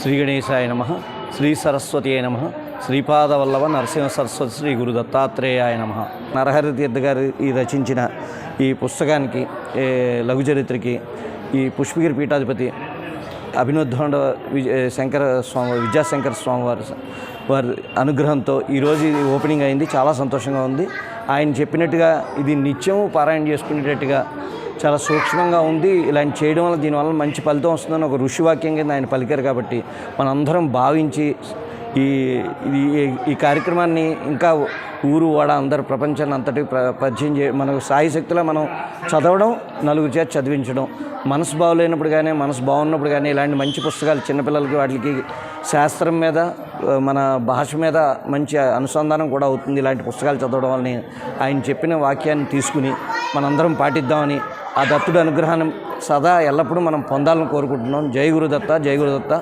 శ్రీ గణేశాయ నమ శ్రీ సరస్వతి నమ శ్రీపాదవల్లవ నరసింహ సరస్వతి శ్రీ గురు దత్తాత్రేయాయ నమ. నరహరి తీర్థ గారు ఈ రచించిన ఈ పుస్తకానికి లఘు చరిత్రకి ఈ పుష్పగిరి పీఠాధిపతి అభినోద్ధాండ విజయ శంకర స్వామి విద్యాశంకర స్వామి వారి వారి అనుగ్రహంతో ఈరోజు ఇది ఓపెనింగ్ అయింది. చాలా సంతోషంగా ఉంది. ఆయన చెప్పినట్టుగా ఇది నిత్యం పారాయణ చేసుకునేటట్టుగా చాలా సూక్ష్మంగా ఉంది. ఇలాంటి చేయడం వల్ల దీనివల్ల మంచి ఫలితం వస్తుందని ఒక ఋషివాక్యం కింద ఆయన పలికారు కాబట్టి మనందరం భావించి ఈ ఈ కార్యక్రమాన్ని ఇంకా ఊరు వాడ అందరు ప్రపంచాన్ని అంతటి పరిచయం చే మనకు సాయి శక్తిలో మనం చదవడం నలుగురు చేత చదివించడం మనసు బాగులేనప్పుడు కానీ మనసు బాగున్నప్పుడు కానీ ఇలాంటి మంచి పుస్తకాలు చిన్నపిల్లలకి వాటికి శాస్త్రం మీద మన భాష మీద మంచి అనుసంధానం కూడా అవుతుంది. ఇలాంటి పుస్తకాలు చదవడం వల్ల ఆయన చెప్పిన వాక్యాన్ని తీసుకుని మనందరం పాటిద్దామని ఆ దత్తుడి అనుగ్రహాన్ని సదా ఎల్లప్పుడూ మనం పొందాలని కోరుకుంటున్నాం. జై గురుదత్త జై గురుదత్త.